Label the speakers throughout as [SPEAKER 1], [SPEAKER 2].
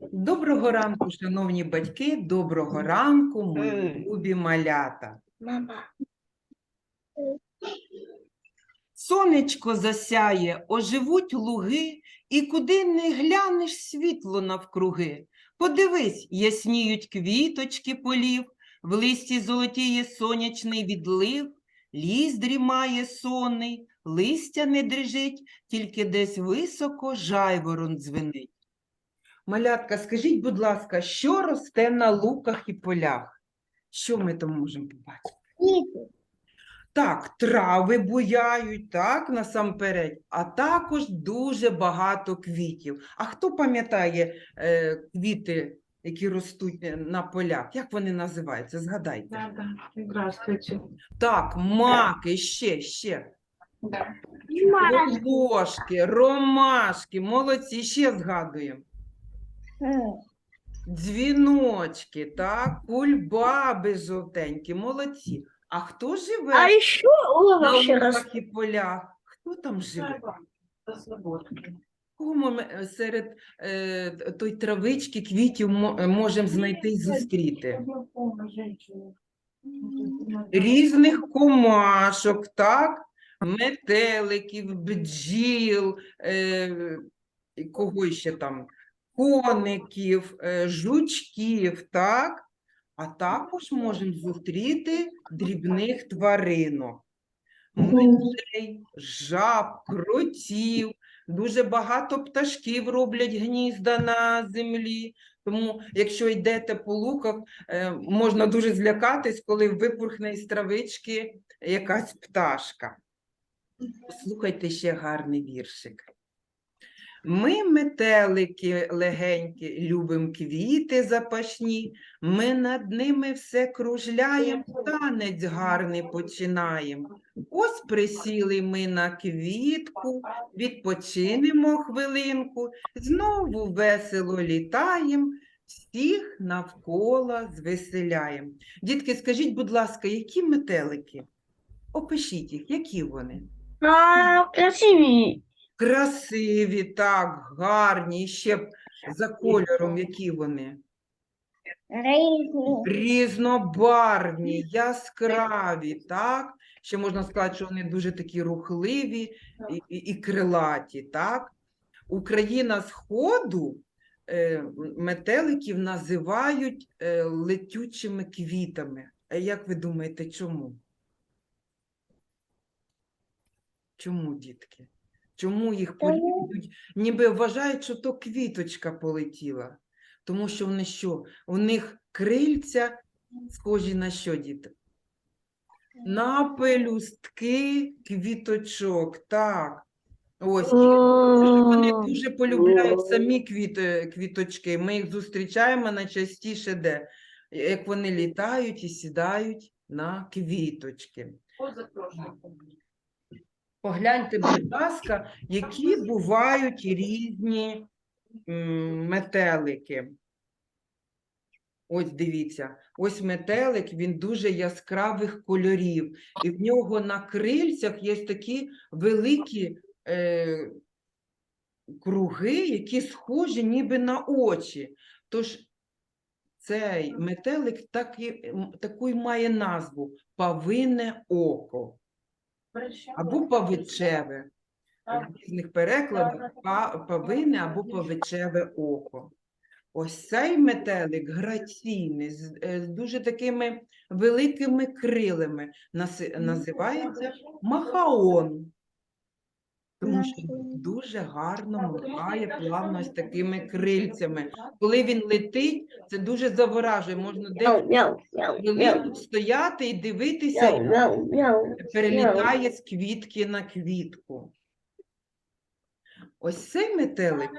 [SPEAKER 1] Доброго ранку, шановні батьки, доброго ранку, мої любі малята.
[SPEAKER 2] Мама.
[SPEAKER 1] Сонечко засяє, оживуть луги, і куди не глянеш світло навкруги. Подивись, ясніють квіточки полів, в листі золотіє сонячний відлив, ліс дрімає сонний, листя не дрижить, тільки десь високо жайворон дзвенить. Малятка, скажіть, будь ласка, що росте на луках і полях? Що ми там можемо побачити?
[SPEAKER 2] Квіти.
[SPEAKER 1] Так, трави буяють, так, насамперед, а також дуже багато квітів. А хто пам'ятає е, квіти, які ростуть е, на полях? Як вони називаються? Згадайте.
[SPEAKER 3] Да, да.
[SPEAKER 1] Так, маки, ще, ще.
[SPEAKER 3] Да.
[SPEAKER 1] Ложки, ромашки, молодці, ще згадуємо. Дзвіночки, так, кульбаби жовтенькі, молодці. А хто живе
[SPEAKER 2] А еще
[SPEAKER 1] на
[SPEAKER 2] овощи растут.
[SPEAKER 1] луках і полях? Хто там живе? Кого ми е, серед е, той травички, квітів можемо знайти і зустріти? Різних комашок, так? Метеликів, бджіл, е, кого ще там? Коників, е, жучків, так? А також можемо зустріти дрібних тваринок. Мишей, жаб, кротів, дуже багато пташків роблять гнізда на землі. Тому, якщо йдете по луках, е, можна дуже злякатись, коли випурхне із травички якась пташка. Слухайте ще гарний віршик. Ми, метелики легенькі, любим квіти запашні, ми над ними все кружляєм, танець гарний починаєм. Ось присіли ми на квітку, відпочинемо хвилинку, знову весело літаєм, всіх навколо звеселяєм. Дітки, скажіть, будь ласка, які метелики? Опишіть їх, які вони?
[SPEAKER 2] А, красивые.
[SPEAKER 1] Красиві, так, гарні, і ще б за кольором, які вони?
[SPEAKER 2] Різні.
[SPEAKER 1] Різнобарвні, яскраві, так? Ще можна сказати, що вони дуже такі рухливі і, і, і крилаті, так? Україна Сходу е, метеликів називають е, летючими квітами. А як ви думаєте, чому? Чому, дітки? Чому їх полюбляють? Ніби вважають, що то квіточка полетіла. Тому що вони що? У них крильця схожі на що, діти? На пелюстки квіточок, так. Ось. Вони дуже полюбляють самі квіти, квіточки. Ми їх зустрічаємо найчастіше де? Як вони літають і сідають на квіточки. Погляньте, будь ласка, які бувають різні метелики. Ось дивіться, ось метелик, він дуже яскравих кольорів. І в нього на крильцях є такі великі е, круги, які схожі ніби на очі. Тож цей метелик так і, таку й має назву павине око або павичеве. В різних перекладах па- павине або павичеве око. Ось цей метелик граційний, з, е, з дуже такими великими крилами, називається махаон. Тому що дуже гарно махає плавно з такими крильцями. Коли він летить, це дуже заворажує. Можна десь стояти і дивитися, перелітає з квітки на квітку. Ось цей метелик,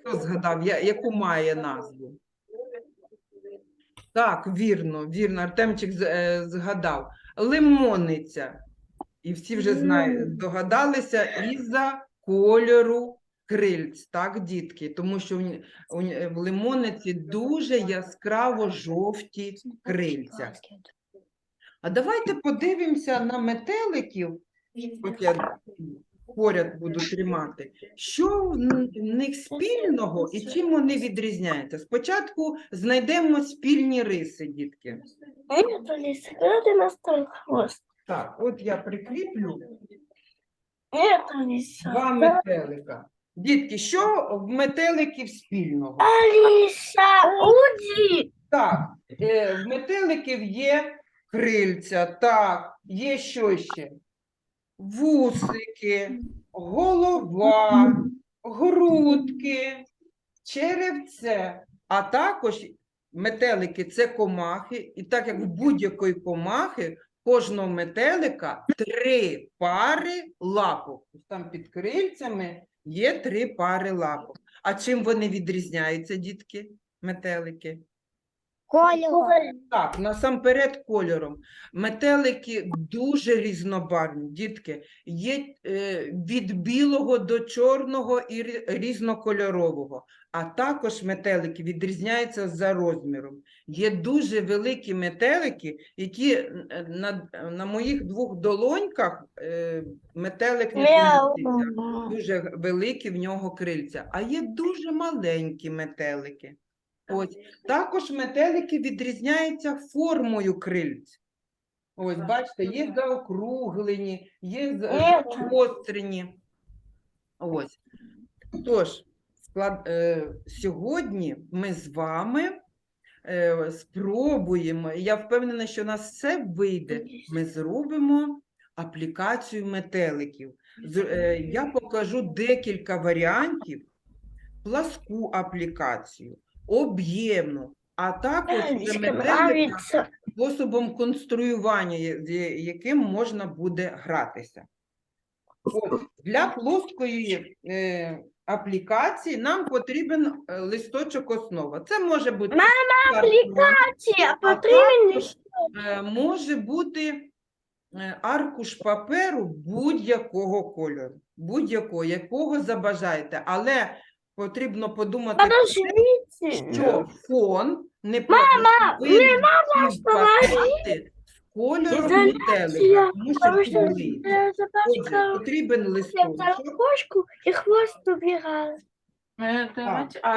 [SPEAKER 1] хто згадав, я- яку має назву? Так, вірно, вірно, Артемчик е, згадав. Лимонниця. І всі вже знають, догадалися із-за кольору крильць, так, дітки? Тому що в, лимонниці дуже яскраво жовті крильця. А давайте подивимося на метеликів. От я поряд буду тримати. Що в них спільного і чим вони відрізняються? Спочатку знайдемо спільні риси, дітки.
[SPEAKER 2] Алиса, когда хвост?
[SPEAKER 1] Так, от я прикріплю два метелика. Дітки, що в метеликів спільного?
[SPEAKER 2] Алиса, уйди!
[SPEAKER 1] Так, е, в метеликів є крильця, так, є що ще? Вусики, голова, грудки, черевце, а також метелики це комахи, і так як в будь-якої комахи, кожного метелика три пари лапок. Там під крильцями є три пари лапок. А чим вони відрізняються, дітки, метелики?
[SPEAKER 2] Коля.
[SPEAKER 1] Так, насамперед кольором. Метелики дуже різнобарвні, дітки. Є е, від білого до чорного і різнокольорового. А також метелики відрізняються за розміром. Є дуже великі метелики, які е, на, на моїх двох долоньках е, метелик не поміститься. Дуже великі в нього крильця. А є дуже маленькі метелики. Ось. Також метелики відрізняються формою крильць. Ось, бачите, є заокруглені, є загострені. Ось. Тож, склад, е, сьогодні ми з вами е, спробуємо, я впевнена, що у нас все вийде. Ми зробимо аплікацію метеликів. З- е, Я покажу декілька варіантів, пласку аплікацію, об'ємну, а також метелика способом конструювання, з яким можна буде гратися. От, для плоскої е, аплікації нам потрібен е, листочок основа. Це може бути
[SPEAKER 2] Мама,
[SPEAKER 1] картрон,
[SPEAKER 2] А
[SPEAKER 1] а
[SPEAKER 2] потрібен
[SPEAKER 1] е, може бути е, аркуш паперу будь-якого кольору, будь-якого, якого забажаєте. Але потрібно подумати, про те, що фон не
[SPEAKER 2] Мама,
[SPEAKER 1] повинен співпадати з кольором метелика, тому що
[SPEAKER 2] Потому что
[SPEAKER 1] підлий.
[SPEAKER 2] я
[SPEAKER 1] Отже, потрібен листочок.
[SPEAKER 2] кошку хвост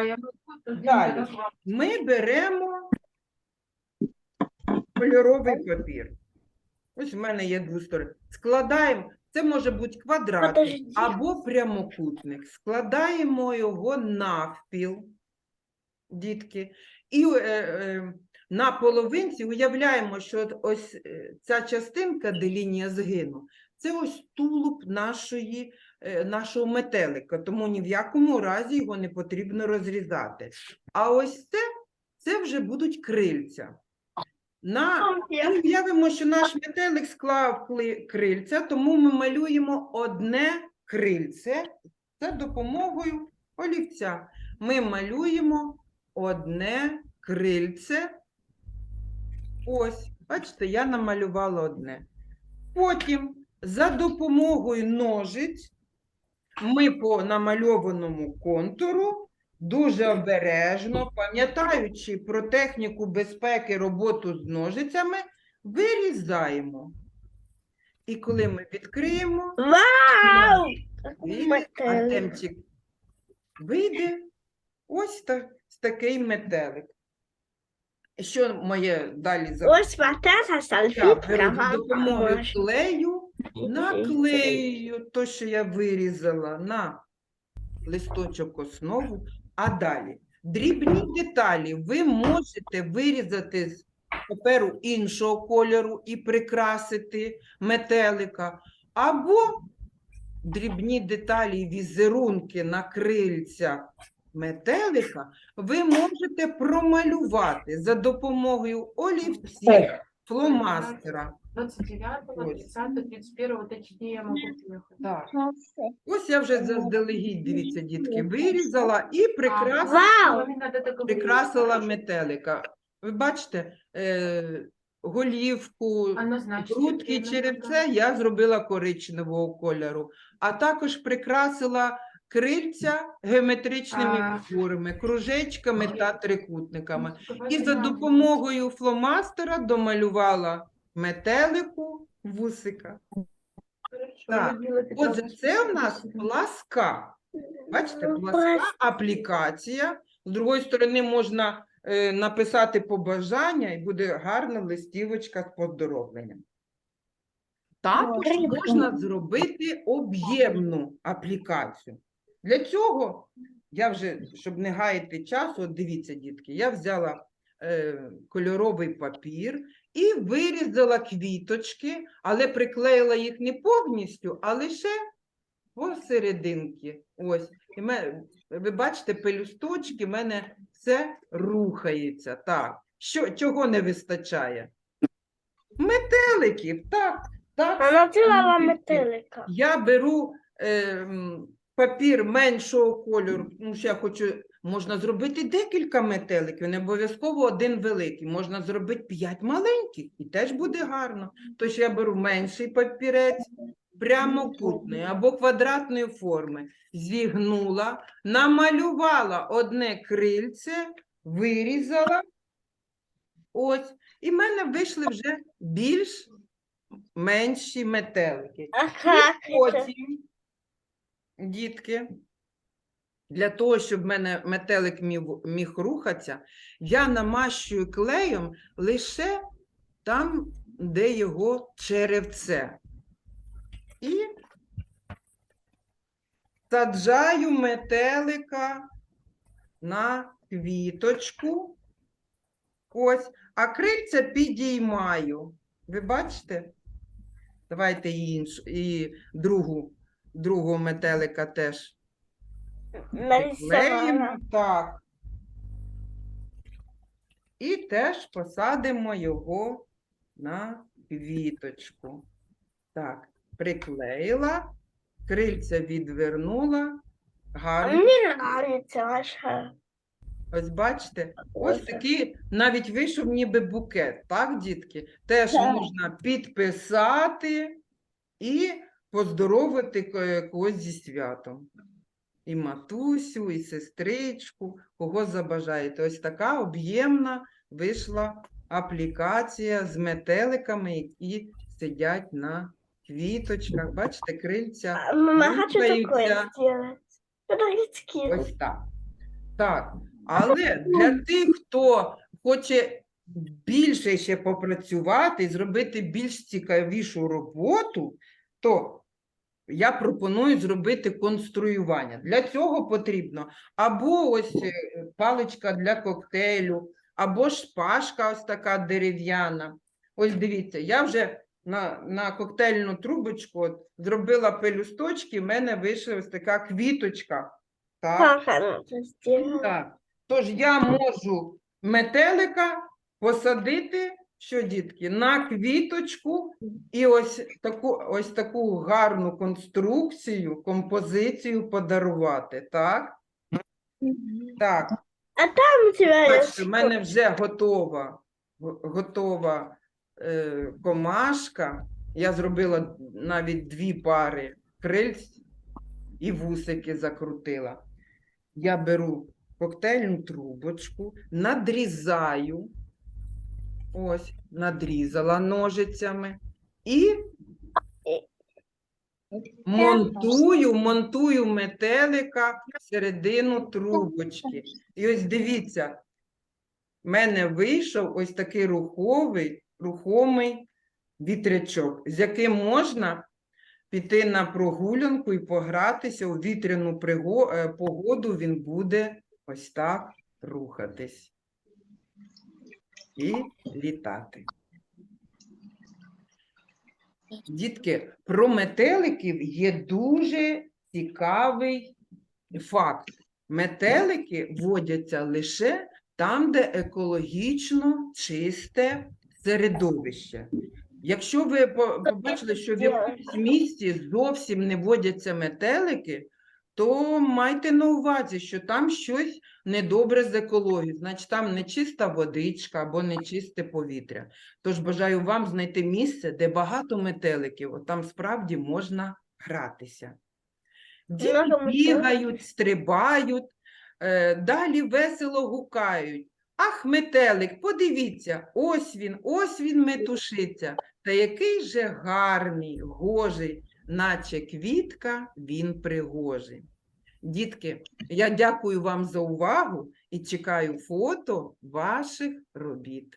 [SPEAKER 3] я могу?
[SPEAKER 1] Далі. Ми беремо кольоровий папір. Ось в мене є двосторонній. Складаємо, це може бути
[SPEAKER 2] Подожди.
[SPEAKER 1] або прямокутник. Складаємо його навпіл, дітки, і е, е, на половинці уявляємо, що ось е, ця частинка, де лінія згину, це ось тулуб нашої, е, нашого метелика, тому ні в якому разі його не потрібно розрізати. А ось це, це вже будуть крильця. На ми уявимо, що наш метелик склав крильця, тому ми малюємо одне крильце за допомогою олівця. Ми малюємо одне крильце. Ось, бачите, я намалювала одне. Потім за допомогою ножиць ми по намальованому контуру дуже обережно, пам'ятаючи про техніку безпеки роботу з ножицями, вирізаємо. І коли ми відкриємо,
[SPEAKER 2] Вау!
[SPEAKER 1] Артемчик, вийде ось так, такий метелик. Що моє далі за
[SPEAKER 2] Ось эта
[SPEAKER 1] Так, за допомогою клею, наклею то, що я вирізала на листочок основу, а далі. Дрібні деталі ви можете вирізати з паперу іншого кольору і прикрасити метелика, або дрібні деталі, візерунки на крильцях метелика ви можете промалювати за допомогою олівців, фломастера.
[SPEAKER 3] 29,
[SPEAKER 1] Ось.
[SPEAKER 3] 30, 31, вот эти дни я могу приехать.
[SPEAKER 1] Так. Ось я вже заздалегідь, дивіться, дітки, вирізала і прикрасила,
[SPEAKER 2] Вау!
[SPEAKER 3] Надо договориться,
[SPEAKER 1] прикрасила метелика. Ви бачите, е, голівку,
[SPEAKER 3] Однозначно.
[SPEAKER 1] грудки і
[SPEAKER 3] Именно
[SPEAKER 1] я зробила коричневого кольору, а також прикрасила крильця геометричними
[SPEAKER 3] А.
[SPEAKER 1] фігурами, кружечками та трикутниками. І за допомогою фломастера домалювала метелику вусика. Так, Отже, це в нас пласка. Бачите,
[SPEAKER 2] Ну,
[SPEAKER 1] пласка аплікація. З другої сторони можна е, написати побажання і буде гарна листівочка з поздоровленням. Також можна зробити об'ємну аплікацію. Для цього я вже, щоб не гаяти часу, от дивіться, дітки, я взяла е, кольоровий папір і вирізала квіточки, але приклеїла їх не повністю, а лише посерединки. Ось. І ме- ви бачите, пелюсточки, в мене все рухається. Так. Що, чого не вистачає? Метеликів, так. так.
[SPEAKER 2] Вона зробила метелика.
[SPEAKER 1] Я беру е, папір меншого кольору, тому що я хочу, можна зробити декілька метеликів, не обов'язково один великий. Можна зробити п'ять маленьких і теж буде гарно. Тож я беру менший папірець прямокутної або квадратної форми, зігнула, намалювала одне крильце, вирізала. Ось, і в мене вийшли вже більш менші метелики.
[SPEAKER 2] Ага,
[SPEAKER 1] Потім, дітки, для того, щоб в мене метелик міг, міг рухатися, я намащую клеєм лише там, де його черевце. І саджаю метелика на квіточку. Ось, а крильця підіймаю. Ви бачите? Давайте і, інш, і другу, другого метелика теж приклеїмо. Так. І теж посадимо його на квіточку. Так, приклеїла, крильця відвернула.
[SPEAKER 2] А
[SPEAKER 1] Гарно.
[SPEAKER 2] мені нравиться ваша.
[SPEAKER 1] Ось бачите, ось
[SPEAKER 2] Ось.
[SPEAKER 1] такий навіть вийшов ніби букет, так, дітки? Теж
[SPEAKER 2] Так.
[SPEAKER 1] можна підписати і поздоровити ко- когось зі святом. І матусю, і сестричку, кого забажаєте. Ось така об'ємна вийшла аплікація з метеликами, які сидять на квіточках. Бачите, крильця.
[SPEAKER 2] Мама, хочу такое сделать.
[SPEAKER 1] Ось так. Так. Але для тих, хто хоче більше ще попрацювати зробити більш цікавішу роботу, то я пропоную зробити конструювання. Для цього потрібно або ось е, паличка для коктейлю, або шпажка ось така дерев'яна. Ось дивіться, я вже на, на коктейльну трубочку от, зробила пелюсточки, в мене вийшла ось така квіточка. Так. Так. Тож я можу метелика посадити, що дітки, на квіточку і ось таку, ось таку гарну конструкцію, композицію подарувати. Так? Так.
[SPEAKER 2] Там у
[SPEAKER 1] Бачите, в мене вже готова, готова е, комашка. Я зробила навіть дві пари крильць і вусики закрутила. Я беру коктейльну трубочку, надрізаю, ось, надрізала ножицями і монтую, монтую метелика всередину трубочки. І ось дивіться, в мене вийшов ось такий руховий, рухомий вітрячок, з яким можна піти на прогулянку і погратися у вітряну е, погоду, він буде ось так рухатись і літати. Дітки, про метеликів є дуже цікавий факт. Метелики водяться лише там, де екологічно чисте середовище. Якщо ви побачили, що в якомусь місті зовсім не водяться метелики, то майте на увазі, що там щось недобре з екологією, значить там нечиста водичка або нечисте повітря. Тож бажаю вам знайти місце, де багато метеликів, от там справді можна гратися. Діти бігають, стрибають, е, далі весело гукають. Ах, метелик, подивіться, ось він, ось він метушиться. Та який же гарний, гожий, наче квітка, він пригожий. Дітки, я дякую вам за увагу і чекаю фото ваших робіт.